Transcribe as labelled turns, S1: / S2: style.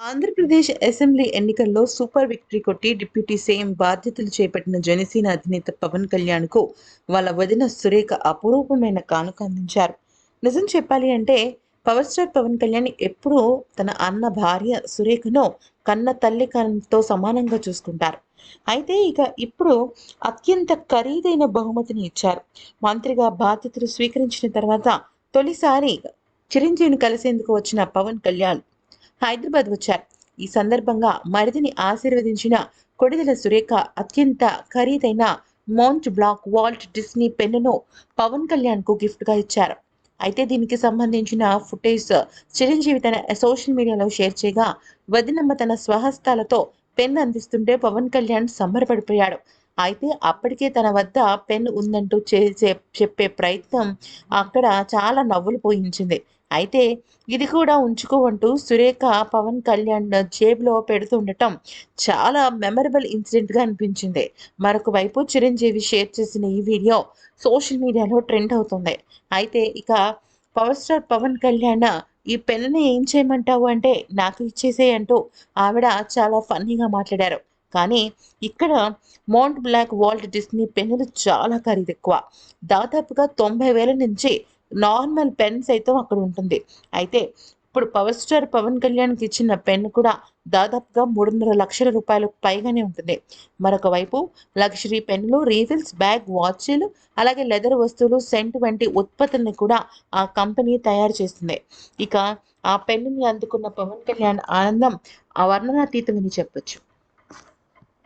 S1: Andhra Pradesh assembly ఎన్నికల్లో super victory కొట్టి deputy CM బాధ్యతలు చేపట్టిన జనసేన అధినేత పవన్ కళ్యాణ్కు వాళ్ళ వదిన సురేఖ అపురూపమైన కానుక అందించారు. నిజం చెప్పాలి అంటే పవర్ స్టార్ పవన్ కళ్యాణ్ ఎప్పుడూ తన అన్న భార్య సురేఖను కన్న తల్లి కన్నుతో సమానంగా చూసుకుంటారు. అయితే ఇక ఇప్పుడు అత్యంత ఖరీదైన బహుమతిని ఇచ్చారు. మంత్రిగా బాధ్యతలు స్వీకరించిన తర్వాత తొలిసారి చిరంజీవిని కలిసేందుకు వచ్చిన పవన్ కళ్యాణ్ హైదరాబాద్ వచ్చారు. ఈ సందర్భంగా మరిదిని ఆశీర్వదించిన కొడిదెల సురేఖ అత్యంత ఖరీదైన మౌంట్ బ్లాక్ వాల్ట్ డిస్నీ పెన్నును పవన్ కళ్యాణ్కు గిఫ్ట్గా ఇచ్చారు. అయితే దీనికి సంబంధించిన ఫుటేజ్ చిరంజీవి తన సోషల్ మీడియాలో షేర్ చేయగా వదినమ్మ తన స్వహస్తాలతో పెన్ అందిస్తుంటే పవన్ కళ్యాణ్ సంబరపడిపోయాడు. అయితే అప్పటికే తన వద్ద పెన్ ఉందంటూ చేసే చెప్పే ప్రయత్నం అక్కడ చాలా నవ్వులు పోయించింది. అయితే ఇది కూడా ఉంచుకోవంటూ సురేఖ పవన్ కళ్యాణ్ జేబులో పెడుతుండటం చాలా మెమరబుల్ ఇన్సిడెంట్గా అనిపించింది. మరొక వైపు చిరంజీవి షేర్ చేసిన ఈ వీడియో సోషల్ మీడియాలో ట్రెండ్ అవుతుంది. అయితే ఇక పవర్ స్టార్ పవన్ కళ్యాణ్ ఈ పెన్నుని ఏం చేయమంటావు అంటే నాకు ఇచ్చేసేయంటూ ఆవిడ చాలా ఫన్నీగా మాట్లాడారు. కానీ ఇక్కడ మౌంట్ బ్లాక్ వాల్ట్ డిస్నీ పెన్నులు చాలా ఖరీదు ఎక్కువ దాదాపుగా తొంభై వేల నుంచి నార్మల్ పెన్ సైతం అక్కడ ఉంటుంది. అయితే ఇప్పుడు పవర్ స్టార్ పవన్ కళ్యాణ్కి ఇచ్చిన పెన్ కూడా దాదాపుగా మూడున్నర లక్షల రూపాయలకు పైగానే ఉంటుంది. మరొక వైపు లగ్జరీ పెన్నులు రీఫిల్స్ బ్యాగ్ వాచ్లు అలాగే లెదర్ వస్తువులు సెంట్ వంటి ఉత్పత్తుల్ని కూడా ఆ కంపెనీ తయారు చేస్తుంది. ఇక ఆ పెన్నుని అందుకున్న పవన్ కళ్యాణ్ ఆనందం అవర్ణనాతీతమని చెప్పొచ్చు.